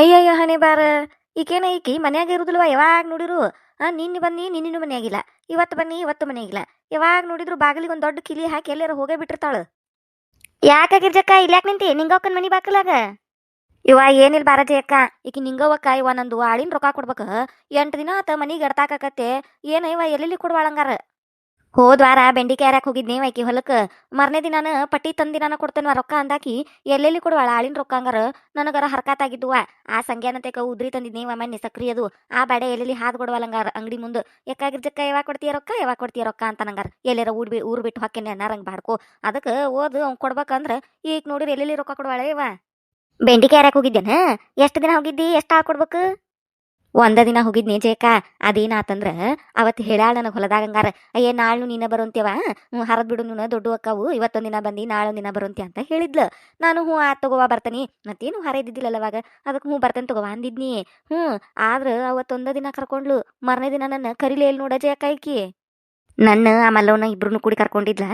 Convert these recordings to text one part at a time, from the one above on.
ಅಯ್ಯಯ್ಯ, ಹಣೆ ಬಾರ. ಈಕೇನ ಈಕಿ ಮನ್ಯಾಗ ಇರುದಿಲ್ವಾ? ಯಾವಾಗ ನೋಡಿರು. ನಿನ್ನೆ ಬನ್ನಿ, ನಿನ್ನಿನೂ ಮನೆಯಾಗಿಲ್ಲ. ಇವತ್ತು ಬನ್ನಿ, ಇವತ್ತು ಮನೆಯಾಗಿಲ್ಲ. ಯಾವಾಗ ನೋಡಿದ್ರು ಬಾಗಿಲಿಗೆ ಒಂದು ದೊಡ್ಡ ಕಿಲಿ ಹಾಕಿ ಎಲ್ಲಾರ ಹೋಗೇ ಬಿಟ್ಟಿರ್ತಾಳು. ಯಾಕ ಗಿರ್ಜಕ್ಕ, ಇಲ್ಯಾಕ ನಿಂತಿ? ನಿಂಗೋಕ್ಕ ಮನಿ ಬಾಕಲಾಗ? ಇವ ಏನಿಲ್ಲ ಬಾರಜಿ ಅಕ್ಕ? ಈಕಿ ನಿಂಗವ್ವಕ್ಕ ಇವ ನಂದು ಆಳಿನ ರೊಕ್ಕ ಕೊಡ್ಬೇಕ. ಎಂಟು ದಿನ ಆತ ಮನಿಗೆ ಎಡ್ತಾಕತ್ತೆ ಏನ ಇವ ಎಲ್ಲೆಲ್ಲಿ ಕೊಡ್ವಾಳಂಗಾರ ಹೋದ್ ವಾರ ಬೆಂಡಿಕಾಯಿ ಹೋಗಿದ್ ಹೋಗಿದ್ನಿ ಆಕಿ ಹೊಲಕ್ಕ. ಮರನೇ ದಿನಾನ ಪಟ್ಟಿ ತಂದಿನಾನ ಕೊಡ್ತೇನೆ ರೊಕ್ಕ ಅಂದಾಕಿ ಎಲ್ಲೆಲ್ಲಿ ಕೊಡುವಳ ಆಳಿನ ರೊಕ್ಕ ಹಂಗಾರ ನನಗರ ಹರ್ಕಾತಾಗಿದ್ದುವ ಆ ಸಂಗ್ಯಾನತೆಕ ಉದ್ರಿ ತಂದಿದ್ನಿ ಮನ್ನಿ ಸಕ್ರಿ ಅದು. ಆ ಬೇಡ ಎಲ್ಲೆಲ್ಲಿ ಹಾದ್ ಕೊಡ್ವಲ್ಲಂಗಾರ ಅಂಗಡಿ ಮುಂದೆ. ಎಕ್ಕಾಗಿರ್ಜಕ್ಕ ಯಾವಾಗ ಕೊಡ್ತೀಯ ರೊಕ್ಕ ಯಾವಾಗ ಕೊಡ್ತೀಯ ರೊಕ್ಕ ಅಂತ ನಂಗಾರ ಎಲ್ಲಾರ ಊರ್ ಬಿ, ಊರ್ ಬಿಟ್ಟು ಹಾಕೇನೆ ಅನ್ನಾರಂಗ್ ಬಾಡ್ಕೋ. ಅದಕ್ಕೆ ಓದು ಅವ್ನು ಕೊಡ್ಬೇಕಂದ್ರ ಈಗ ನೋಡಿರಿ ಎಲ್ಲೆಲ್ಲಿ ರೊಕ್ಕ ಕೊಡುವಳ ಇವ ಬೆಂಡಿಕಾಯಿ ಹರ್ಯಾಕ್ ಹೋಗಿದ್ದೇನ? ಎಷ್ಟು ದಿನ ಹೋಗಿದ್ದಿ? ಎಷ್ಟು ಹಾಕೊಡ್ಬೇಕು ಕೊಡ್ಬೇಕು? ಒಂದ ದಿನ ಹೋಗಿದ್ನಿ ಜೇಕ ಅದೇನಾತಂದ್ರ ಅವತ್ತು ಹೇಳಾಳ ನನಗೆ ಹೊಲದಾಗಂಗಾರ, ಅಯ್ಯ ನಾಳು ನೀನ ಬರೋಂತ್ಯವ? ಹರದ್ ಬಿಡು ನೀನು, ದೊಡ್ಡ ಅಕ್ಕವು, ಇವತ್ತೊಂದು ದಿನ ಬಂದಿ, ನಾಳು ದಿನ ಬರೋಂತ್ಯ? ಅಂತ ಹೇಳಿದ್ಲು. ನಾನು ಹ್ಞೂ ಆ ತಗೋವಾ ಬರ್ತಾನಿ. ಮತ್ತೇನು ಹೊರ ಇದ್ದಿದ್ದಿಲ್ಲಲ್ಲ ಅವಾಗ? ಅದಕ್ಕೆ ಹ್ಞೂ, ಬರ್ತೇನೆ ತಗೋವಾ ಅಂದಿದ್ನಿ. ಹ್ಞೂ, ಆದ್ರ ಅವತ್ತೊಂದ ದಿನ ಕರ್ಕೊಂಡ್ಲು. ಮರನೇ ದಿನ ನನ್ನ ಕರಿಲೇ ಇಲ್ಲಿ ನೋಡ ಈಕಿ? ನನ್ನ ಆ ಮಲ್ಲವನ ಇಬ್ರು ಕೂಡಿ ಕರ್ಕೊಂಡಿದ್ಲ?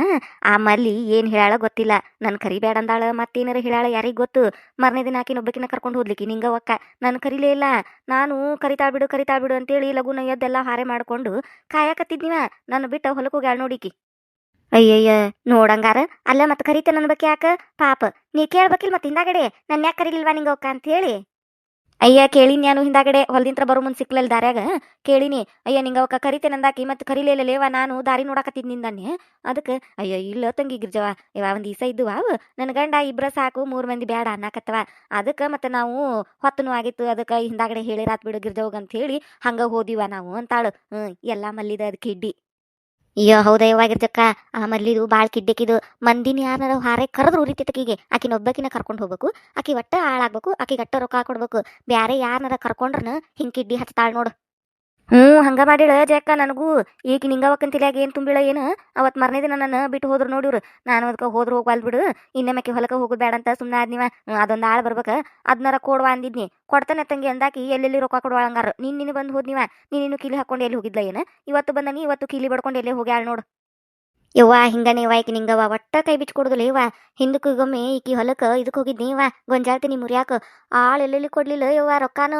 ಆ ಮಲ್ಲಿ ಏನು ಹೇಳಾಳ ಗೊತ್ತಿಲ್ಲ. ನನ್ ಕರಿಬೇಡ ಅಂದಾಳ, ಮತ್ತೇನಾರ ಹೇಳಾಳ ಯಾರಿಗೆ ಗೊತ್ತು? ಮರನೇ ದಿನ ಆಕಿನ ಒಬ್ಬಕಿನ ಕರ್ಕೊಂಡು ಹೋದ್ಲಿಕ್ಕೆ ನಿಂಗವಕ್ಕ ನನ್ನ ಕರಿಲೇ ಇಲ್ಲ. ನಾನು ಕರಿತಾ ಬಿಡು ಕರಿತಾ ಬಿಡು ಅಂತೇಳಿ ಲಗುನ ಎದ್ದೆಲ್ಲ ಹಾರೆ ಮಾಡ್ಕೊಂಡು ಕಾಯಕತ್ತಿದ್ನಿವ. ನನ್ನ ಬಿಟ್ಟ ಹೊಲಕ್ಕೆ ಹೋಗ್ಯಾಳ ನೋಡಿಕಿ. ಅಯ್ಯಯ್ಯ, ನೋಡಂಗಾರ. ಅಲ್ಲ ಮತ್ತೆ ಕರೀತೆ ನನ್ನ ಬಗ್ಗೆ ಯಾಕ? ಪಾಪ. ನೀ ಕೇಳ್ಬೇಕಿಲ್ ಮತ್ತೆ ಹಿಂದಾಗಡೆ. ನನ್ನ ಯಾಕೆ ಕರೀಲಿಲ್ವಾ ನಿಂಗವಕ್ಕ ಅಂತ ಹೇಳಿ ಅಯ್ಯ ಕೇಳಿನಿ ನಾನು ಹಿಂದಾಗಡೆ ಹೊಲದಿಂತ್ರ ಬರೋ ಮುಂದೆ ಸಿಕ್ಲಲ್ ದಾರ್ಯಾಗ. ಕೇಳಿನಿ, ಅಯ್ಯ ನಿಂಗವಕ್ಕ ಕರಿತೆ ನಂದಾಕಿ ಮತ್ತೆ ಕರಿಲಿಲ್ಲ ಲೇವ ನಾನು ದಾರಿ ನೋಡಾಕತ್ತಿದ್ ನಿಂದಾನೆ ಅದಕ್ಕೆ, ಅಯ್ಯ ಇಲ್ಲ ತಂಗಿ ಗಿರ್ಜವ ಇವ ಒಂದು ಈಸ ಇದ್ದುವ ಅವು ನನ್ನ ಗಂಡ ಇಬ್ರ ಸಾಕು, ಮೂರು ಮಂದಿ ಬೇಡ ಅನ್ನಕತ್ತವ. ಅದಕ್ಕೆ ಮತ್ತೆ ನಾವು ಹೊತ್ತನು ಆಗಿತ್ತು ಅದಕ್ಕೆ ಹಿಂದಾಗಡೆ ಹೇಳಿರಾತ್ ಬಿಡು ಗಿರ್ಜವ್ಗ ಅಂತ ಹೇಳಿ ಹಂಗ ಹೋದಿವ ನಾವು ಅಂತಾಳು. ಹ್ಞೂ ಎಲ್ಲ ಮಲ್ಲಿದ ಅದ್ ಕಿಡ್ಡಿ. ಅಯ್ಯೋ ಹೌದಯವಾಗಿರ್ತಕ್ಕ ಆ ಮಲ್ಲಿದು ಬಾಳ್ ಕಿಡ್ಡಿಕಿದು. ಮಂದಿನ ಯಾರು ಹಾರೆ ಕರೆದ್ರು ಉರಿತಿತ್ತಕಿಗೆ ಆಕಿನ ಒಬ್ಬಕಿನ ಕರ್ಕೊಂಡು ಹೋಗ್ಬೇಕು. ಆಕಿ ಒಟ್ಟ ಹಾಳಾಗ್ಬೇಕು. ಆಕಿ ಗಟ್ಟ ರೊಕ್ಕ ಕೊಡ್ಬೇಕು. ಬ್ಯಾರೆ ಯಾರನ್ನಾರ ಕರ್ಕೊಂಡ್ರನ ಹಿಂಗ್ ಕಿಡ್ಡಿ ಹಚ್ತಾಳ್ ನೋಡು. ಹ್ಞೂ, ಹಂಗೆ ಮಾಡಿಳ ಜಕ್ಕ ನನಗೂ. ಈಗ ನಿಂಗವಕ್ಕಂತಿಲ್ಯಾಗ ಏನು ತುಂಬಿಳ ಏನು? ಅವತ್ತು ಮರನೇ ದಿನ ನನ್ನ ಬಿಟ್ಟು ಹೋದ್ರು ನೋಡಿವ್ರು. ನಾನು ಅದಕ್ಕೆ ಹೋದ್ರು ಹೋಗ್ವಾಲ್ ಬಿಡು. ಇನ್ನೊಮ್ಮೆ ಹೊಲಕ್ಕೆ ಹೋಗೋದು ಬೇಡ ಅಂತ ಸುಮ್ಮನೆ ಆದ್ನಿವ ಅದೊಂದು ಆಳು ಬರ್ಬೇಕ. ಅದನ್ನಾರ ಕೊಡುವ ಅಂದಿದ್ನಿ. ಕೊಡ್ತಾನೆ ತಂಗಿ ಅಂದಾಕಿ, ಎಲ್ಲೆಲ್ಲಿ ರೊಕ್ಕ ಕೊಡುವ ಹಂಗಾರ. ನೀನು ನಿನ್ನ ಬಂದು ಹೋದ್ನಿವ ನೀನು ಕೀಲಿ ಹಾಕೊಂಡು ಎಲ್ಲಿ ಹೋಗಿದ್ಲ ಏನು? ಇವತ್ತು ಬಂದನಿ ಇವತ್ತು ಕೀಲಿ ಬಡ್ಕೊಂಡು ಎಲ್ಲೇ ಹೋಗ್ಯಾಳ ನೋಡು. ಯವ್ವ ಇವ ಈಕಿ ನಿಂಗವ ಒಟ್ಟ ಕೈ ಬಿಟ್ಟು ಕೊಡುದಿಲ್ಲ. ಇವ ಹಿಂದಕ್ಕೊಮ್ಮೆ ಈಕಿ ಹೊಲಕ್ಕೆ ಇದಕ್ಕೆ ಹೋಗಿದ್ನಿ ಇವ ಗೊಂಜಾಳ್ತೀನಿ ಮುರಿಯಾಕ ಆಳ್ ಎಲ್ಲೆಲ್ಲಿ ಕೊಡ್ಲಿಲ್ಲ? ಯವ್ವ, ರೊಕ್ಕಾನು?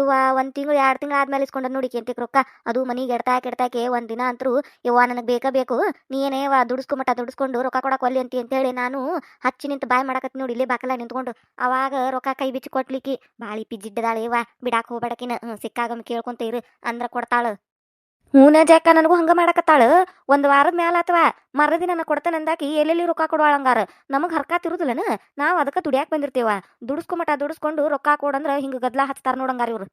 ಇವ ಒಂದ್ ತಿಂಗಳು, ಎರಡು ತಿಂಗಳು ಆದ್ಮೇಲೆ ಇಸ್ಕೊಂಡ ನೋಡಿ ಕೆಂತಿಕ್ ರೊಕ್ಕ? ಅದು ಮನಿಗೆ ಎಡ್ತಾ ಕೆಡ್ತಾಕೆ ಒಂದ್ ದಿನ ಅಂತರೂ, ಯವ್ವ, ನನಗೆ ಬೇಕ ಬೇಕು. ನೀನೇ ವಾ ದುಡಿಸ್ಕೊಂಮಟ ದುಡಿಸ್ಕೊಂಡು ರೊಕ್ಕ ಕೊಡಕ್ ಒಲ್ಲಿ ಅಂತಿ ಅಂತೇಳಿ ನಾನು ಹಚ್ಚಿ ನಿಂತು ಬಾಯ್ ಮಾಡಕತ್ತಿ ನೋಡಿ ಇಲ್ಲೇ ಬಾಕಲ ನಿಂತ್ಕೊಂಡು. ಅವಾಗ ರೊಕ್ಕ ಕೈ ಬಿಚ್ಚಿ ಕೊಟ್ಲಿಕ್ಕಿ. ಬಾಳಿ ಪಿಜ್ಜಿಡ್ಡದಾಳೆ ಇವ ಬಿಡಾಕ ಹೋಗ್ಬೇಡಕಿನ. ಸಿಕ್ಕಾಗೊಮ್ಮೆ ಸಿಕ್ಕಾಗಮ್ ಕೇಳ್ಕೊಂತ ಇರು. ಅಂದ್ರ ಕೊಡ್ತಾಳ. ಹೂನ ಜಾಕ ನನಗೂ ಹಂಗ ಮಾಡಕತ್ತಾಳೆ? ಒಂದ್ ವಾರದ ಮ್ಯಾಲ ಅಥವಾ ಮರದಿನ ನಾನು ಕೊಡ್ತಾನೆ ಅಂದಾಕಿ ಎಲ್ಲೆಲ್ಲಿ ರೊಕ್ಕ ಕೊಡುವಾಳ ಹಂಗಾರ? ನಮಗ್ ಹರ್ಕಾತ್ ಇರುದಿಲ್ಲನ ನಾವ್ ಅದಕ್ಕ ದುಡಿಯಾಕ ಬಂದಿರ್ತೇವ. ದುಡಿಸ್ಕೊಂಮಟ ದುಡಿಸ್ಕೊಂಡು ರೊಕ್ಕ ಕೊಡಂದ್ರ ಹಿಂಗ ಗದ್ಲ ಹಚ್ತಾರ ನೋಡಂಗಾರ ಇವ್ರು.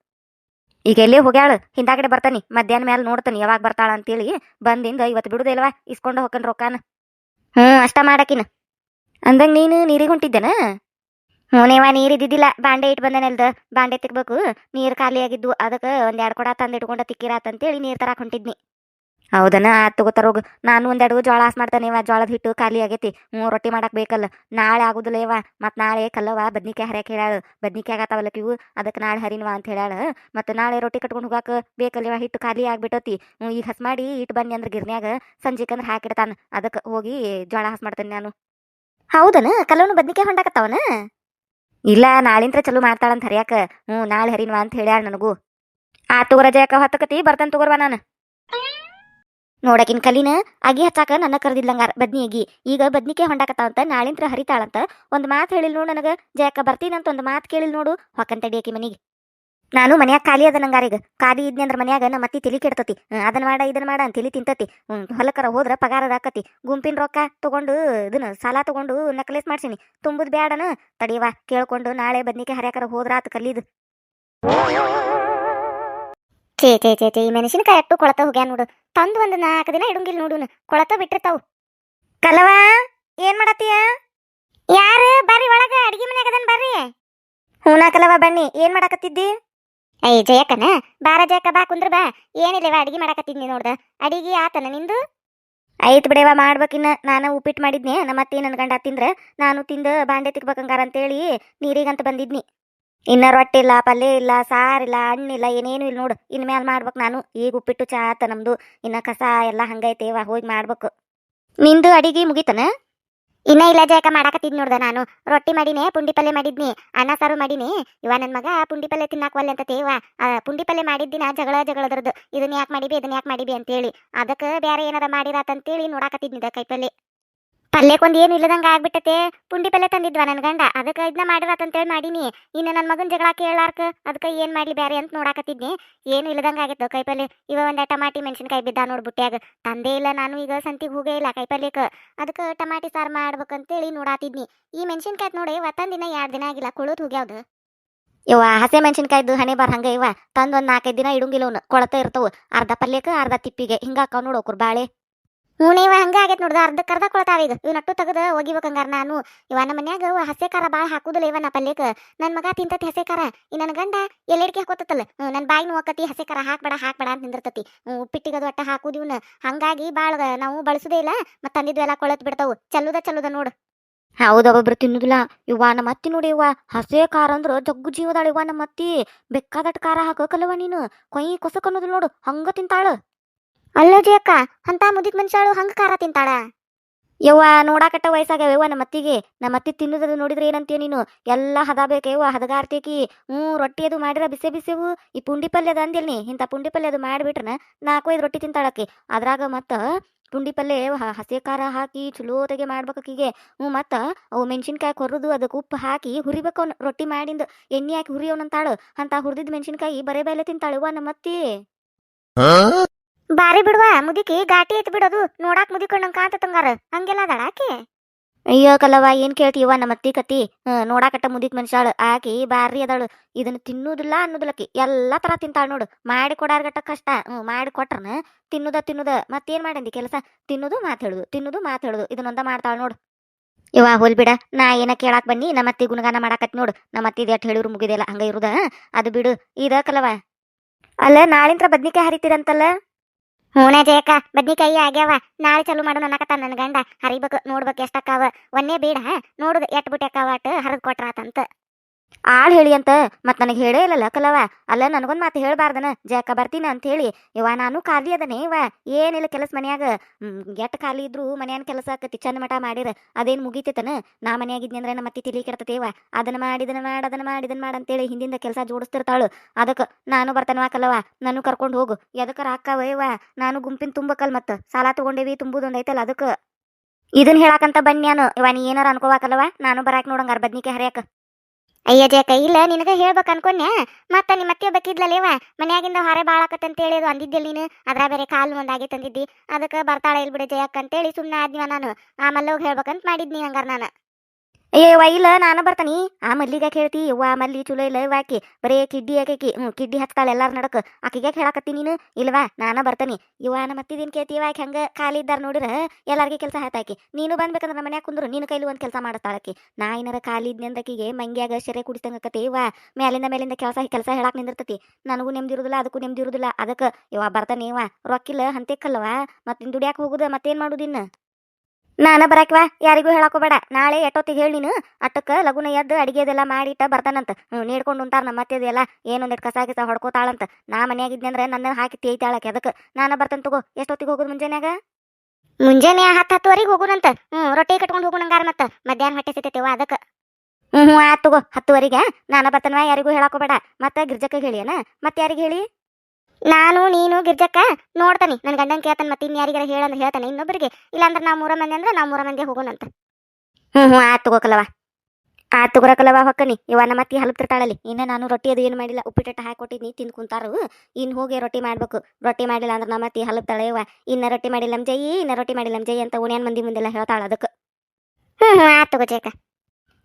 ಈಗ ಎಲ್ಲೇ ಹೋಗ್ಯಾಳ? ಹಿಂದಾಗಡೆ ಬರ್ತಾನೆ. ಮಧ್ಯಾಹ್ನ ಮ್ಯಾಲ ನೋಡ್ತಾನಿ ಯಾವಾಗ ಬರ್ತಾಳ ಅಂತೇಳಿ ಬಂದಿಂದ ಇವತ್ತು ಬಿಡುದಿಲ್ವಾ ಇಸ್ಕೊಂಡು ಹೋಗನ್ ರೊಕ್ಕಾನ. ಹ್ಞೂ ಅಷ್ಟ ಮಾಡಕಿನ. ಅಂದಂಗ ನೀನು ನೀರಿಗೆ ಹೊಂಟಿದ್ದೇನ? ಹ್ಞೂ ನೀರು ಇದ್ದಿದ್ದಿಲ್ಲ, ಬಾಂಡೆ ಇಟ್ಟು ಬಂದನಲ್ದ ಬಾಂಡೆ ತಿಕ್ಬೇಕು, ನೀರು ಖಾಲಿ ಆಗಿದ್ದು ಅದಕ್ಕೆ ಒಂದು ಎರಡು ಕೊಡ ತಂದು ಇಟ್ಕೊಂಡ ತಿಕ್ಕಿರಾತಂತೇಳಿ ನೀರ್ ತರಾಕ್ ಹೊಂಟಿದ್ನಿ. ಹೌದನ, ಆತ್ ತಗೋತಾರೋಗ ನಾನು ಒಂದೆರಡು ಜೋಳ ಹಾಸ್ ಮಾಡ್ತಾನೆ, ಇವ ಜೋಳದ ಹಿಟ್ಟು ಖಾಲಿ ಆಗೈತಿ ಹ್ಞೂ ರೊಟ್ಟಿ ಮಾಡಕ್ಕೆ ಬೇಕಲ್ಲ, ನಾಳೆ ಆಗುದಿಲ್ಲ ಇವ, ಮತ್ ನಾಳೆ ಕಲ್ಲವ ಬದ್ನಿಕಾಯಿ ಹರಿಯಕ್ ಹೇಳಾಳು ಬದ್ನಿಕಾಯಿ ಆಗತ್ತಾವಲ್ಲ ಇವು ಅದಕ್ಕೆ ನಾಳೆ ಹರಿನವ ಅಂತ ಹೇಳಾಳ ಮತ್ತು ನಾಳೆ ರೊಟ್ಟಿ ಕಟ್ಕೊಂಡು ಹೋಗಾಕ ಬೇಕಲ್ಲ ಇವ, ಹಿಟ್ಟು ಖಾಲಿ ಆಗ್ಬಿಟ್ಟತಿ ಈಗ ಹಸ್ ಮಾಡಿ ಇಟ್ಟು ಬನ್ನಿ ಅಂದ್ರೆ ಗಿರ್ನ್ಯಾಗ, ಸಂಜೆಕಂದ್ರೆ ಹಾಕಿಡ್ತಾನೆ ಅದಕ್ಕೆ ಹೋಗಿ ಜೋಳ ಹಾಸ್ ಮಾಡ್ತೇನೆ ನಾನು. ಹೌದನ, ಕಲ್ಲವನು ಬದ್ನಿಕಾಯಿ ಹೊಂಡಾಕತ್ತಾವನ? ಇಲ್ಲ, ನಾಳಿಂತ್ರ ಚಲೋ ಮಾಡ್ತಾಳಂತ ಹರಿಯಾಕ. ಹ್ಞೂ ನಾಳೆ ಹರಿನ್ವಾ ಅಂತ ಹೇಳ್ಯಾಳ ನನಗೂ. ಆ ತಗೋರ ಜಯಕ ಹೊತ್ತಕತಿ, ಬರ್ತೇನೆ ತಗೋರ್ವಾ ನಾನು. ನೋಡಕಿನ ಕಲಿನ ಅಗಿ ಹಚ್ಚಾಕ ನನ್ನ ಕರೆದಿಲ್ಲಂಗಾರ ಬದ್ನಿ ಅಗಿ. ಈಗ ಬದ್ನಿಕೆ ಹೊಂಡಾಕತ್ತಾವಂತ ನಾಳಿಂತ್ರ ಹರಿತಾಳಂತ ಒಂದು ಮಾತು ಹೇಳಿಲ್ ನೋಡು ನನಗೆ. ಜಯಕ್ಕ ಬರ್ತೀನಂತ ಒಂದು ಮಾತು ಕೇಳಿಲ್ ನೋಡು ಹೊಕ್ಕಂತಡಿಯಾಕಿ ಮನಿಗೆ. ನಾನು ಮನ್ಯಾಗ ಖಾಲಿ ಅದ ನಂಗಾರೀಗ ಖಾಲಿ ಇದ್ನಿ ಅಂದ್ರೆ ಮನ್ಯಾಗ ನಮ್ಮ ಅತ್ತಿ ತಿಳಿ ಕೆಡ್ತತಿ. ಅದನ್ನ ಮಾಡ ಇದನ್ನ ಮಾಡ ಅಂತ ತಿಳಿ ತಿಂತತಿ ಹೊಲಕರ ಹೋದ್ರ ಪಗಾರ ಆಕತಿ ಗುಂಪಿನ ರೊಕ್ಕ ತಗೊಂಡು, ಇದನ್ನ ಸಾಲ ತಗೊಂಡು ನಕ್ಲೇಸ್ ಮಾಡ್ಸಿನಿ. ತುಂಬುದ್ ಬ್ಯಾಡನ? ತಡಿವಾ ಕೇಳ್ಕೊಂಡು ನಾಳೆ ಬದ್ನಿಕೆ ಹರ್ಯಾಕರ ಹೋದ್ರ ಆತ ಕಲ್ಲಿದು ಚೇ ಚೇ ಚೇ ಚೇ ಈ ಮೆಣಸಿನಕಾಯಿ ಅಟ್ಟು ಕೊಳತ ಹೋಗ್ಯಾ ನೋಡು. ತಂದು ಒಂದು ನಾಲ್ಕು ದಿನ ಇಡಂಗಿಲ್ಲ ನೋಡು ಕೊಳತ ಬಿಟ್ಟಿರ್ತಾವು. ಕಲವಾ ಏನ್ ಮಾಡತ್ತೀಯ? ಯಾರು? ಬರ್ರಿ ಒಳಗ, ಅಡಿಗೆ ಮನ್ಯಾಗ ಅದನ್ ಬರ್ರಿ. ಹೂನಾ ಕಲವ ಬನ್ನಿ. ಏನ್ ಮಾಡಕತ್ತಿದ್ದಿ? ಐ ಜಯಕ್ಕನ, ಬಾರ ಜಯಕ್ಕ, ಬಾ ಕುಂದ್ರ ಬಾ. ಏನಿಲ್ಲವ ಅಡಿಗೆ ಮಾಡಾಕತ್ತಿದ್ನಿ ನೋಡ್ದ. ಅಡಿಗೆ ಆತನ ನಿಂದು? ಐತ್ ಬಿಡೇವ ಮಾಡ್ಬೇಕಿನ್ನ ನಾನು ಉಪ್ಪಿಟ್ಟು ಮಾಡಿದ್ನಿ. ನಮ್ಮ ಅತ್ತಿ ನನ್ನ ಗಂಡ ತಿಂದ್ರೆ, ನಾನು ತಿಂದು ಬಾಂಡೆ ತಿಕ್ಬೇಕಂಗಾರ ಅಂತೇಳಿ ನೀರಿಗಂತ ಬಂದಿದ್ನಿ. ಇನ್ನ ರೊಟ್ಟಿ ಇಲ್ಲ, ಪಲ್ಯ ಇಲ್ಲ ಸಾರಿಲ್ಲ ಹಣ್ಣಿಲ್ಲ ಏನೇನು ಇಲ್ಲ ನೋಡು. ಇನ್ ಮ್ಯಾಲ ಮಾಡ್ಬೇಕು ನಾನು. ಈಗ ಉಪ್ಪಿಟ್ಟು ಚಾ ಆತ ನಮ್ದು. ಇನ್ನ ಕಸ ಎಲ್ಲ ಹಂಗೈತೇವ ಹೋಗಿ ಮಾಡ್ಬೇಕು. ನಿಂದು ಅಡಿಗೆ ಮುಗಿತನ? ಇನ್ನ ಇಲ್ಲ ಜಯಕ, ಮಾಡಾಕತ್ತಿದ್ ನೋಡ್ದ ನಾನು. ರೊಟ್ಟಿ ಮಾಡಿನಿ, ಪುಂಡಿ ಪಲ್ಯ ಮಾಡಿದ್ನಿ, ಅನ್ನ ಸಾರು ಮಾಡಿನಿ. ಇವ ನನ್ ಮಗ ಪುಂಡಿ ಪಲ್ಯ ತಿನ್ನಾಕವಲ್ಲೆ ಅಂತ ತೇವ. ಪುಂಡಿ ಪಲ್ಯ ಮಾಡಿದ್ದಿನ ಜಗಳ ಜಗಳದ್ರದ್ದು ಇದನ್ನ ಯಾಕೆ ಮಾಡಿಬಿ ಇದನ್ನ ಯಾಕೆ ಮಾಡಿಬಿ ಅಂತೇಳಿ. ಅದಕ್ಕೆ ಬೇರೆ ಏನಾರ ಮಾಡಿರಾತಂತೇಳಿ ನೋಡಾಕತ್ತಿದ್ನಿದ ಕೈಪಲ್ಲೆ. ಪಲ್ಯಕ್ಕೊಂದು ಏನು ಇಲ್ಲದಂಗ ಆಗ್ಬಿಟ್ಟತೆ. ಪುಂಡಿ ಪಲ್ಯ ತಂದಿದ್ವಾ ನನ್ ಗಂಡ? ಅದಕ್ಕೆ ಇದನ್ನ ಹೇಳಿ ಮಾಡೀನಿ. ಇನ್ನು ನನ್ನ ಮಗನ ಜಗಳ ಕೇಳಾರ್ಕ ಅದಕ್ಕೆ ಏನ್ ಮಾಡ್ಲಿ ಬೇರೆ ಅಂತ ನೋಡಾಕತ್ತಿದ್ನಿ. ಏನು ಇಲ್ಲದಂಗ ಆಗಿತ್ತು ಕೈಪಲ್ಲೆ ಇವ ಒಂದ ಟಮಾಟಿ ಮೆಣಸಿನ್ಕಾಯಿ ಬಿದ್ದ ನೋಡಿ ತಂದೆ ಇಲ್ಲ ನಾನು ಈಗ ಸಂತಿಗೆ ಹೋಗೇ ಇಲ್ಲ ಕೈಪಲ್ಯಕ್ಕೆ ಅದಕ್ಕೆ ಟಮಾಟಿ ಸಾರು ಮಾಡ್ಬೇಕಂತೇಳಿ ನೋಡಾತಿದ್ನಿ. ಈ ಮೆಣಸಿನ್ಕಾಯಿ ನೋಡಿ ಒತ್ತಂದಿನ ದಿನ ಎರಡು ದಿನ ಆಗಿಲ್ಲ. ಕೊಳತ್ ಹೋಗ್ಯಾವ್ದು. ಇವ ಹಸೆ ಮೆಣಸಿನ್ಕಾಯ್ದು ಹಣೆ ಬಾರ್ ಹಂಗ ಇವ. ತಂದ್ ಒಂದ್ ನಾಲ್ಕೈದು ದಿನ ಇಡುಂಗಿಲ್ಲ ಕೊಳತ ಇರ್ತಾವ. ಅರ್ಧ ಪಲ್ಯಕ್ಕೆ ಅರ್ಧ ತಿಪ್ಪಿಗೆ. ಹಿಂಗಾಕ ನೋಡೋಕ್ರು ಬಾಳೆ. ಹೂನೇವ ಹಂಗ ಆಗೈತೆ ನೋಡ್ದ ಅರ್ಧಕ್ಕೆ ಅರ್ಧ ಕೊಳ್ತಾವ ಈಗ. ಇವ್ ನಟ್ಟು ತೆಗದ ಒಗಿಬೇಕಂಗಾರ ನಾನು. ಇವ ನಮ್ಮ ಮನ್ಯಾಗ ಹಸೆಕಾರ ಭಾಳ ಹಾಕುದಿಲ್ಲ ಇವ ನಾ ಪಲ್ಯಕ್ಕೆ. ನನ್ ಮಗ ತಿಂತತಿ ಹಸೆ ಖಾರ ಈ ನನ್ನ ಗಂಡ ಎಲ್ಲೆಡ್ಕೆ ಹಾಕೋತಲ್ಲ ನನ್ನ ಬಾಯಿ ನೋಕತಿ ಹಸೆ ಖಾರ ಹಾಕ್ಬೇಡ ಹಾಕ್ಬೇಡ ಅಂತ ನಿಂದಿರ್ತತಿ. ಉಪ್ಪಿಟ್ಟಿಗದು ಒಟ್ಟ ಹಾಕುದಿವ್ನ ಹಂಗಾಗಿ ಭಾಳ ನಾವು ಬಳಸುದೇ ಇಲ್ಲ, ಮತ್ತ ತಂದಿದ್ವೆಲ್ಲ ಕೊಳತ್ ಬಿಡ್ತಾವು. ಚಲ್ಲುದ ಚಲ್ಲುದ ನೋಡು. ಹೌದು ಒಬ್ಬೊಬ್ರು ತಿನ್ನುದಿಲ್ಲ. ಇವ್ವ ನಮ್ಮ ಅತ್ತಿ ನೋಡಿ ಇವ್ವ ಹಸೆ ಖಾರ ಅಂದ್ರ ಜಗ್ಗು ಜೀವದಾಳ ಇವ್ವ ನಮ್ಮ ಅತ್ತಿ. ಬೇಕಾದಟ್ ಖಾರ ಹಾಕೋಕಲ್ವ ನೀನು. ಕೊಯ್ ಕೊಸಕ್ ಅನ್ನೋದಿಲ್ಲ ನೋಡು, ಹಂಗ ತಿಂತಾಳ. ಅಲ್ಲ ಅಕ್ಕ ಅಂತ ಮುದಿಕ್ ಮನುಷ್ಯಳು ಹಂಗ ಖಾರ ತಿಂತಾಳ? ಯವ್ವ ನೋಡಾಕಟ್ಟ ವಯಸ್ಸಾಗ್ಯಾವ ಯವ್ವ ನಮ್ಮ ಅತ್ತಿಗೆ. ನಮ್ಮ ಅತ್ತಿ ತಿನ್ನುದದು ನೋಡಿದ್ರೆ ಏನಂತೀಯ ನೀನು? ಎಲ್ಲ ಹದ ಬೇಕೇವ ಹದಗಾರ್ತಿಕಿ. ಹ್ಞೂ ರೊಟ್ಟಿ ಅದು ಮಾಡಿರ ಬಿಸಿ ಬಿಸಿವು. ಈ ಪುಂಡಿ ಅದ ಅಂದಿಲ್ನಿ. ಇಂಥ ಪುಂಡಿ ಪಲ್ಯ ಅದು ಮಾಡಿಬಿಟ್ರನ ನಾಲ್ಕು ಐದು ರೊಟ್ಟಿ ತಿಂತಾಳಕಿ ಅದ್ರಾಗ ಮತ್ತ ಪುಂಡಿ ಪಲ್ಯ ಹಸಿ ಖಾರ ಹಾಕಿ ಚಲೋತೆಗೆ ಮಾಡ್ಬೇಕಿಗೆ ಹ್ಞೂ ಮತ್ತ ಅವು ಮೆಣಸಿನ್ಕಾಯಿ ಕೊರದು ಅದಕ್ಕೆ ಉಪ್ಪು ಹಾಕಿ ಹುರಿಬೇಕು ಅವ್ನ ರೊಟ್ಟಿ ಮಾಡಿಂದ ಎಣ್ಣೆ ಹಾಕಿ ಹುರಿಯೋನಂತಾಳು. ಅಂತ ಹುರಿದಿದ್ ಮೆಣಸಿನ್ಕಾಯಿ ಬರೇ ಬೇಲೆ ತಿಂತಾಳು ನಮ್ಮ ಅತ್ತಿ. ಬಾರಿ ಬಿಡುವ ಮುದಿಕಿ ಗಾಟಿ ಐತಿ ಬಿಡೋದು ನೋಡಾಕ್ ಮುದಿಕೊಂಡಂಗ್ ಕಾಂತತಂಗಾರ ಹಂಗೆಲ್ಲ ಅದಾಳ ಆಕೆ? ಅಯ್ಯೋ ಕಲವ ಏನ್ ಕೇಳ್ತೀವ ನಮ್ಮ ಅತ್ತಿ ಕತಿ ನೋಡಾಕಟ್ಟ ಮುದಿಕ್ ಮನುಷ್ಯಾಳು ಆಕಿ ಬಾರಿ ಅದಾಳು. ಇದನ್ನ ತಿನ್ನುದಿಲ್ಲ ಅನ್ನೋದಿಲ್ಲಕಿ ಎಲ್ಲಾ ತರ ತಿಂತಾಳ ನೋಡು. ಮಾಡಿ ಕೊಡಾರ್ಗಟ್ಟ ಕಷ್ಟ ಹ್ಮ್ ಮಾಡಿ ಕೊಟ್ರನ ತಿನ್ನುದ ತಿನ್ನುದ ಮತ್ತೇನ್ ಮಾಡಂದಿ ಕೆಲಸ? ತಿನ್ನುದು ಮಾತ್ ಹೇಳುದು ತಿನ್ನುದು ಮಾತ್ ಹೇಳುದು ಇದನ್ನೊಂದ ಮಾಡ್ತಾಳ ನೋಡು. ಇವ ಹೋಲ್ ಬಿಡ ನಾ ಏನ ಕೇಳಾಕ್ ಬನ್ನಿ ನಮ್ಮ ಅತ್ತಿ ಗುಣಗಾನ ಮಾಡಾಕತ್ ನೋಡು. ನಮ್ಮ ಅತ್ತಿದ ಎಟ್ ಹೇಳಿದ್ರು ಮುಗಿದಿಲ್ಲ ಹಂಗ ಇರುದ? ಅದು ಬಿಡು ಇದ ಕಲವ ಅಲ್ಲ ನಾಳಿಂತ್ರ ಬದ್ನಿಕಾಯಿ ಹರಿತೀರಂತಲ್ಲ ಹೂನ ಜಯಕ್ಕ, ಬದ್ನಿಕಾಯಿ ಆಗ್ಯಾವ. ನಾಳೆ ಚಲೋ ಮಾಡೋಣ ಅನ್ನಕತ್ತ ನನ್ನ ಗಂಡ. ಹರಿಬೇಕು, ನೋಡ್ಬೇಕು ಎಷ್ಟಕ್ಕಾವ. ಒಂದೇ ಬೇಡ ನೋಡುದು ಎಟ್ ಬಿಟ್ಟು ಅಕ್ಕಾವ ಅಟ್ ಹರಿದ್ ಕೊಟ್ರಾತಂತ. ಆಳ್ ಹೇಳಿ ಅಂತ, ಮತ್ ನನಗೆ ಹೇಳೇ ಇಲ್ಲಲ್ಲ ಕಲವ. ಅಲ್ಲ, ನನಗೊಂದ್ ಮಾತು ಹೇಳಬಾರ್ದನ. ಜಾಕ ಬರ್ತೀನ ಅಂತ ಹೇಳಿ ಇವ ನಾನು ಖಾಲಿ ಅದನೆ ಇವ ಏನಿಲ್ಲ ಕೆಲಸ ಮನ್ಯಾಗ. ಗೆಟ್ ಖಾಲಿ ಇದ್ರು ಮನ್ಯಾನ ಕೆಲಸ ಆಕತಿ, ಚಂದ ಮಠ ಮಾಡಿರ, ಅದೇನ್ ಮುಗಿತೈತನ? ನಾ ಮನ್ಯಾಗಿದ್ನಿ ಅಂದ್ರೆ ನಮ್ಮ ಅತ್ತಿ ತಿಳಿ ಇವ ಅದನ್ನ ಮಾಡಿ ಇದನ್ನ ಮಾಡ ಅದನ್ನ ಮಾಡಿ ಇದನ್ನ ಮಾಡ ಅಂತೇಳಿ ಹಿಂದಿಂದ ಕೆಲಸ ಜೋಡಿಸ್ತಿರ್ತಾಳು. ಅದಕ್ಕೆ ನಾನು ಬರ್ತಾನ ಕಲವ. ನಾನು ಕರ್ಕೊಂಡು ಹೋಗು. ಎದಕ್ಕ ರಾಕವ ಇವ ನಾನು ಗುಂಪಿನ ತುಂಬಕಲ್ ಮತ್ತ ಸಾಲ ತಗೊಂಡೇವಿ, ತುಂಬುದೊಂದು ಐತಲ್ಲ ಅದಕ್ಕೆ ಇದನ್ ಹೇಳಾಕಂತ ಬನ್ನಿ ನಾನು ಇವ ನೀ ಏನಾರ ಅನ್ಕೋವಾಕಲ್ವ ನಾನು ಬರಾಕ್ ನೋಡಂಗಾರ ಬದ್ನಿಕಾಯಿ ಹರಿಯಾಕ. ಅಯ್ಯ ಜಾಕ ಇಲ್ಲ, ನಿನಗ ಹೇಳ್ಬೇಕು ಅನ್ಕೊಂಡೆ ಮತ್ತ ನಿಮ್ಮ ಮತ್ತೆ ಬೇಕಿದ್ಲಲ್ಲೇವ ಮನ್ಯಾಗಿಂದ ಹೊರೆ ಬಾಳಾಕತ್ ಅಂತೇಳಿ ಅದು ಅಂದಿದ್ದಿಲ್ಲ ನೀನು? ಅದ್ರ ಬೇರೆ ಕಾಲು ಒಂದಾಗಿ ತಂದಿದ್ದಿ. ಅದಕ್ಕೆ ಬರ್ತಾಳೆ ಇಲ್ ಬಿಡು ಜಯಕ್ಕ ಅಂತೇಳಿ ಸುಮ್ಮನೆ ಆದ್ನಿವ ನಾನು. ಆಮೇಲೆ ಹೋಗಿ ಹೇಳ್ಬೇಕಂತ ಮಾಡಿದ್ನಿ, ಹಂಗಾರ ನಾನು. ಏವ ಇಲ್ಲ, ನಾನು ಬರ್ತಾನಿ. ಆ ಮಲ್ಲಿಗೆ ಹೇಳ್ತಿ? ಯವ್ವ, ಮಲ್ಲಿ ಚಲೋ ಇಲ್ಲ ಇವ ಆಕಿ. ಬರೇ ಕಿಡ್ಡಿ ಆಕಿ ಹ್ಞೂ, ಕಿಡ್ಡಿ ಹಚ್ತಾಳೆ ಎಲ್ಲಾರ ನಡಕ. ಆಕಿಗೆ ಹೇಳಾಕತ್ತಿ ನೀನು? ಇಲ್ವಾ, ನಾನು ಬರ್ತಾನಿ. ಇವ ನಮ್ಮ ಮತ್ತಿದ್ದೀನಿ ಕೇಳ್ತಿ? ಇವ ಆಕೆ ಹಂಗ ಖಾಲಿ ಇದ್ದಾರ ನೋಡಿರ? ಎಲ್ಲರಿಗೆ ಕೆಲಸ ಹಾಕಿ ನೀನು ಬಂದ್ಬೇಕಂದ್ರೆ ನಮ್ಮ ಮನ್ಯಾಗ ಕುಂದ್ರು. ನಿನ್ನ ಕೈಲಿ ಒಂದು ಕೆಲಸ ಮಾಡತ್ತಾಳಕಿ ನಾ ಏನಾರ ಖಾಲಿ ಇದ್ನಿ ಅಂದಕಿಗೆ ಮಂಗ್ಯಾಗ ಶೆರೆ ಕುಡಿಸಂಗಕತಿ ಇವ ಮೇಲಿಂದ ಮೇಲಿಂದ ಕೆಲಸ ಕೆಲಸ ಹೇಳಾಕ ನಿಂದಿರ್ತತಿ. ನನಗೂ ನೆಮ್ದಿರೋದಿಲ್ಲ ಅದಕ್ಕೂ ನೆಮ್ದಿರೋದಿಲ್ಲ ಅದಕ್ಕೆ ಇವ ಬರ್ತಾನೆ ಇವ ರೊಕ್ಕಿಲ್ಲ ಹಂತೆಕ್ಕಲ್ವ ಮತ್ತೆ ದುಡಿಯಾಕ ಹೋಗುದ, ಮತ್ತೇನು ಮಾಡುದಿನ್ನ ನಾನ ಬರಾಕ್ವಾ ಯಾರಿಗೂ ಹೇಳಾಕೋಬೇಡ. ನಾಳೆ ಎಟ್ಟೊತ್ತಿಗೆ ಹೇಳಿ ನೀನು. ಅಟ್ಟಕ್ಕೆ ಲಗುನ ಎದ್ದು ಅಡಿಗೆದೆಲ್ಲ ಮಾಡಿಟ್ಟ ಬರ್ತಾನಂತ. ಹ್ಞೂ ನೀಡ್ಕೊಂಡು ಉಂಟಾರ ನಮ್ಮ ಅತ್ತೆದೆಲ್ಲ ಏನೊಂದಿಟ್ಟು ಕಸ ಗಿಸ ಹೊಡ್ಕೋತಾಳಂತ. ನಾ ಮನೆಯಾಗಿದ್ದೆ ಅಂದ್ರೆ ನನ್ನ ಹಾಕಿ ತೇಯ್ತಾಳಕ್ಕೆ ಅದಕ್ಕೆ. ನಾನು ಬರ್ತೇನೆ ತಗೋ. ಎಷ್ಟೊತ್ತಿಗೆ ಹೋಗೋದು ಮುಂಜಾನೆಯಾಗ? ಮುಂಜಾನೆ ಹತ್ತು ಹತ್ತುವರೆಗೆ ಹೋಗುನಂತ. ಹ್ಞೂ ರೊಟ್ಟಿ ಕಟ್ಕೊಂಡು ಹೋಗುಣಂಗಾರ ಮತ್ತೆ. ಮಧ್ಯಾಹ್ನ ಹೊಟ್ಟೆ ಸಿಗ್ತೈತೆವ ಅದಕ್ಕೆ. ಹ್ಞೂ ಹ್ಞೂ ಆತ್ ತಗೋ. ಹತ್ತುವರೆಗೆ. ನಾನು ಬರ್ತೇನೆ ಯಾರಿಗೂ ಹೇಳಾಕೋಬೇಡ. ಮತ್ತೆ ಗಿರ್ಜಕ್ಕೆ ಹೇಳಿಯನ? ಮತ್ತೆ ಯಾರಿಗೆ ಹೇಳಿ? ನಾನು ನೀನು ಗಿರ್ಜಕ್ಕ ನೋಡ್ತಾನೆ. ನನ್ನ ಗಂಡನ್ ಕೇಳ್ತಾನೆ ಮತ್ತೆ ಇನ್ಯಾರಿಗಾರ ಹೇಳಂದ್ರೆ ಹೇಳ್ತಾನೆ ಇನ್ನೊಬ್ಬರಿಗೆ ಇಲ್ಲಾಂದ್ರೆ ನಾವು ಮೂರ ಮಂದಿ ಅಂದ್ರೆ ನಾವು ಮೂರ ಮಂದಿ ಹೋಗೋಣಂತ ಹ್ಞೂ ಹ್ಞೂ ಆತ್ ತಗೋಕಲವಾ ಆತ್ ತಗೋರಕಲವಾ ಹೊಕ್ಕನಿ. ಇವ ನಮ್ಮ ಅತ್ತಿ ಹಲಪ್ತಿರ್ತಾಳಲ್ಲಿ ಇನ್ನ ನಾನು ರೊಟ್ಟಿ ಅದು ಏನು ಮಾಡಿಲ್ಲ. ಉಪ್ಪಿಟ್ಟು ಹಾಕಿ ನೀ ತಿಂದು ಕುಂತಾರು. ಇನ್ನು ಹೋಗಿ ರೊಟ್ಟಿ ಮಾಡ್ಬೇಕು. ರೊಟ್ಟಿ ಮಾಡಿಲ್ಲ ಅಂದ್ರೆ ನಮ್ಮ ಅತ್ತಿ ಹಲಪ್ತಾಳೆ ಇವ ಇನ್ನ ರೊಟ್ಟಿ ಮಾಡಿಲ್ಲ ನಮ್ಮ ಜೈ ಇನ್ನ ರೊಟ್ಟಿ ಮಾಡಿಲ್ಲ ನಮ್ಮ ಜೈ ಅಂತ ಓಣ್ಯಾನ್ ಮಂದಿ ಮುಂದೆಲ್ಲ ಹೇಳ್ತಾಳ ಅದಕ್ಕೆ. ಹ್ಞೂ ಹ್ಞೂ ಆತು ತಗೋ ಜಯಕ್ಕ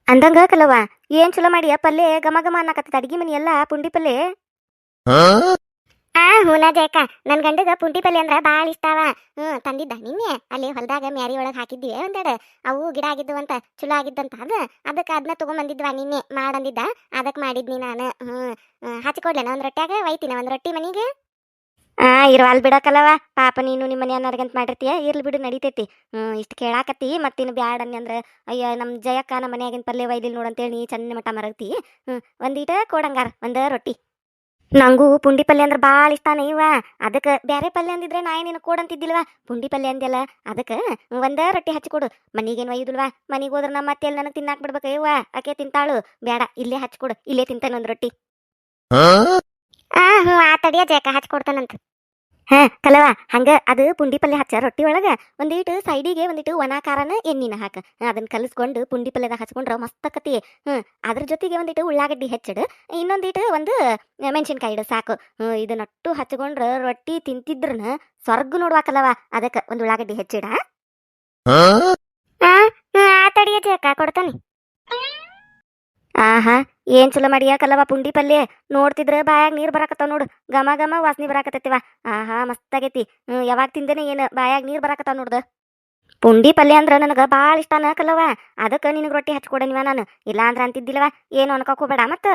ಅಂದಂಗ ಕಲವ ಏನ್ ಚಲೋ ಮಾಡಿಯ ಪಲ್ಲೆ ಘಮ ಘಮ ಅನ್ನಕತ್ತದ ಅಡಿಗೆ ಮನಿ ಎಲ್ಲ ಪುಂಡಿ ಪಲ್ಲೆ? ಆ ಹೂನ ಜಯಕ ನನ್ ಗಂಡಗ ಪುಂಟಿ ಪಲ್ಯ ಅಂದ್ರ ಬಾಳ ಇಷ್ಟಾವ ಹ್ಮ್ ತಂದಿದ್ದ ನಿನ್ನೆ. ಅಲ್ಲಿ ಹೊಲದಾಗ ಮ್ಯಾರಿ ಒಳಗ್ ಹಾಕಿದ್ವಿ ಒಂದೆರಡು. ಅವು ಗಿಡ ಆಗಿದ್ದು ಅಂತ ಚಲೋ ಆಗಿದ್ದಂತ ಅದು. ಅದಕ್ಕೆ ಅದನ್ನ ತಗೊಂಬಂದಿದ್ವ ನಿನ್ನೆ ಮಾಡಂದಿದ್ದ. ಅದಕ್ಕೆ ಮಾಡಿದ್ನಿ ನಾನು. ಹ್ಮ್, ಹಚ್ಕೊಡ್ಲೇನ ಒಂದ್ ರೊಟ್ಟಿಯಾಗ? ಒಯ್ತೀನಿ ಒಂದ್ ರೊಟ್ಟಿ ಮನಿಗೆ? ಆ ಇರ್ವಾಲ್ ಬಿಡಕಲವ ಪಾಪ ನೀನು ನಿಮ್ಮ ಮನ್ಯಾನರ್ಗಂತ ಮಾಡಿರ್ತೀಯ? ಇರ್ಲಿ ಬಿಡು ನಡಿತೈತಿ. ಹ್ಮ್ ಇಷ್ಟು ಕೇಳಾಕತ್ತಿ ಮತ್ತಿನ್ನು ಬ್ಯಾಡ ಅಂದ್ರ ಅಯ್ಯ ನಮ್ಮ ಜಯಕ್ಕ ನಮ್ಮ ಮನೆಯಾಗಿನ ಪಲ್ಲೆ ವೈದಿಲ್ ನೋಡಂತೇಳಿ ನೀ ಚೆನ್ನ ಮಟ್ಟ ಮರಗ್ತಿ. ಹ್ಮ್ ಒಂದೀಟ ಕೊಡಂಗಾರ ಒಂದ ರೊಟ್ಟಿ. ನಂಗೂ ಪುಂಡಿ ಪಲ್ಯ ಅಂದ್ರೆ ಭಾಳ ಇಷ್ಟಾನ ಇವ. ಅದಕ್ಕೆ ಬ್ಯಾರೆ ಪಲ್ಯ ಅಂದಿದ್ರೆ ನಾ ಏನೇನು ಕೊಡಂತಿದ್ದಿಲ್ವಾ ಪುಂಡಿ ಪಲ್ಯ ಅಂದ್ಯಲ್ಲ ಅದಕ್ಕೆ ಒಂದೇ ರೊಟ್ಟಿ ಹಚ್ಕೊಡು ಮನಿಗೇನು ಒಯ್ಯುದಿಲ್ವಾ? ಮನೆಗೆ ಹೋದ್ರೆ ನಮ್ಮ ಮತ್ತೆ ಎಲ್ಲಿ ನನಗೆ ತಿನ್ನಾಕ್ ಬಿಡ್ಬೇಕ ಇವ ಆಕೆ ತಿಂತಾಳು. ಬೇಡ ಇಲ್ಲೇ ಹಚ್ಚಿಕೊಡು ಇಲ್ಲೇ ತಿಂತಾನೆ ಒಂದು ರೊಟ್ಟಿ. ಆ ಹ್ಞೂ ಆ ತಡಿಯ ಜಯಕ ಹಚ್ಕೊಡ್ತಾನಂತ ಹಾ ಕಲವ ಹಂಗ ಅದು ಪುಂಡಿ ಪಲ್ಯ ಹಚ್ಚ ರೊಟ್ಟಿ ಒಳಗ ಒಂದೀಟ್ ಸೈಡಿಗೆ ಒಂದಿಟ್ಟು ಒಣ ಖಾರನ ಎಣ್ಣಿನ ಹಾಕ. ಅದನ್ನ ಕಲಿಸ್ಕೊಂಡು ಪುಂಡಿ ಪಲ್ಯದಾಗ ಹಚ್ಕೊಂಡ್ರ ಮಸ್ತ್ ಹ್ಮ್ ಅದ್ರ ಜೊತೆಗೆ ಒಂದಿಟ್ಟು ಉಳ್ಳಾಗಡ್ಡಿ ಹೆಚ್ಚಿಡು. ಇನ್ನೊಂದಿಟ್ಟು ಒಂದು ಮೆಣಸಿನ್ಕಾಯಿ ಇಡು ಸಾಕು. ಹ್ಮ್ ಇದನ್ನಟ್ಟು ಹಚ್ಕೊಂಡ್ರ ರೊಟ್ಟಿ ತಿಂತಿದ್ರನ ಸ್ವರ್ಗ ನೋಡ್ವಾಕಲ್ಲವ ಅದಕ್ಕೆ ಒಂದು ಉಳ್ಳಾಗಡ್ಡಿ ಹೆಚ್ಚಿಡ. ಆ ಹ್ಞೂ ಆ ತಡಿಯ ಜಯಕ ಕೊಡ್ತಾನೆ. ಆಹಾ, ಏನ್ ಚಲೋ ಮಾಡಿಯ ಕಲವ ಪುಂಡಿ ಪಲ್ಯ? ನೋಡ್ತಿದ್ರ ಬಾಯಾಗ ನೀರ್ ಬರಾಕತ್ತಾವ ನೋಡು. ಘಮ ಘಮ ವಾಸನೆ ಬರಾಕತ್ತೈತಿವ. ಆಹಾ ಮಸ್ತ್ ಆಗೈತಿ ಹ್ಮ್, ಯಾವಾಗ ತಿಂದೇನೆ ಏನ್ ಬಾಯಾಗ ನೀರ್ ಬರಾಕತ್ತಾವ ನೋಡ್ದ? ಪುಂಡಿ ಪಲ್ಯ ಅಂದ್ರ ನನಗ ಭಾಳ ಇಷ್ಟನ ಅನ್ನಕಲ್ಲವ ಅದಕ್ಕೆ ನಿನಗೆ ರೊಟ್ಟಿ ಹಚ್ಕೊಡನಿವ ನಾನು. ಇಲ್ಲ ಅಂದ್ರ ಅಂತಿದ್ದಿಲ್ಲವ ಏನು ಅನ್ಕೋಕ್ ಹೋಗ್ಬೇಡ ಮತ್ತ.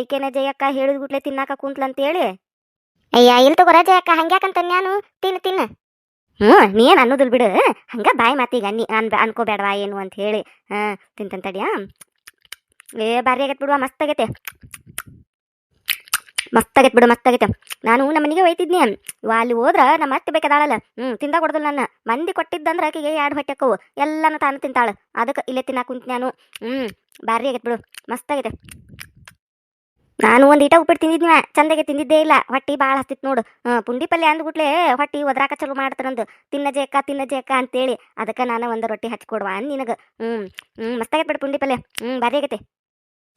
ಐಕೆನ ಜಯಕ್ಕ ಹೇಳಿದ ಗುಟ್ಲೆ ತಿನ್ನಾಕ ಕುಂತ್ಲ ಅಂತೇಳಿ. ಅಯ್ಯ ಇಲ್ಲಿ ತಗೋರ ಜಯಕ್ಕ ಹಂಗ್ಯಾಕಂತ ನಾನು ತಿನ್ನು ತಿನ್. ಹ್ಮ್ ನೀನ್ ಅನ್ನೋದಿಲ್ ಬಿಡು. ಹಂಗ ಬಾಯಿ ಮಾತಿಗ ಅನ್ನಿ ಅನ್ ಅನ್ಕೋಬೇಡವಾ ಏನು ಅಂತ ಹೇಳಿ. ಹಾಂ, ತಿಂತಂತ ತಡಿಯಾ. ಏ, ಬಾರಿ ಆಗೈತೆ ಬಿಡುವ, ಮಸ್ತ್ ಮಸ್ತ್ ಬಿಡು, ಮಸ್ತ್ ನಾನು ನಮ್ಮ ಮನೆಗೆ ಒಯ್ತಿದ್ನಿ ಅಲ್ಲಿ ಹೋದ್ರ ನಮ್ಮ ಅತ್ತೆ ಬೇಕಾದಾಳಲ್ಲ ಹ್ಮ್, ತಿಂದ ಕೊಡ್ದಲ್ಲ ನನ್ನ. ಮಂದಿ ಕೊಟ್ಟಿದ್ದಂದ್ರೆ ಆಕೆಗೆ ಎರಡು ಹೊಟ್ಟೆ ಅಕ್ಕವು ಎಲ್ಲಾನು ತಾನು ತಿಂತಾಳು. ಅದಕ್ಕೆ ಇಲ್ಲೇ ತಿನ್ನಾಕ ಕುಂತ ನಾನು. ಹ್ಮ್, ಬಾರಿ ಆಗೈತೆ ಬಿಡು. ಮಸ್ತ್ ಆಗೈತೆ. ನಾನು ಒಂದು ಈಟ ಉಪ್ಪಿಟ್ಟು ತಿಂದಿದ್ನಿವ ಚಂದಾಗೆ ತಿಂದಿದ್ದೇ ಇಲ್ಲ. ಹೊಟ್ಟಿ ಭಾಳ ಹತ್ತಿತ್ತು ನೋಡು. ಪುಂಡಿ ಪಲ್ಯ ಅಂದ್ಬಿಟ್ಲೆ ಹೊಟ್ಟಿ ಒದ್ರಾಕ ಚಲೋ ಮಾಡ್ತಾರಂದು ತಿನ್ನ ಜೇಕ ತಿನ್ನ ಜೇಕ ಅಂತೇಳಿ. ಅದಕ್ಕೆ ನಾನು ಒಂದು ರೊಟ್ಟಿ ಹಚ್ಕೊಡ್ವಾ ನಿನಗೆ. ಹ್ಞೂ ಹ್ಞೂ ಮಸ್ತಾಗೈತೆ ಬಿಡು ಪುಂಡಿ ಪಲ್ಯ. ಹ್ಞೂ ಬಾರಿ ಆಗೈತೆ.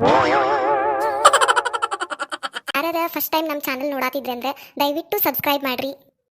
ಯಾರ್ಯಾರ ಫಸ್ಟ್ ಟೈಮ್ ನಮ್ಮ ಚಾನಲ್ ನೋಡಾತಿದ್ರೆ ಅಂದ್ರೆ ದಯವಿಟ್ಟು ಸಬ್ಸ್ಕ್ರೈಬ್ ಮಾಡ್ರಿ.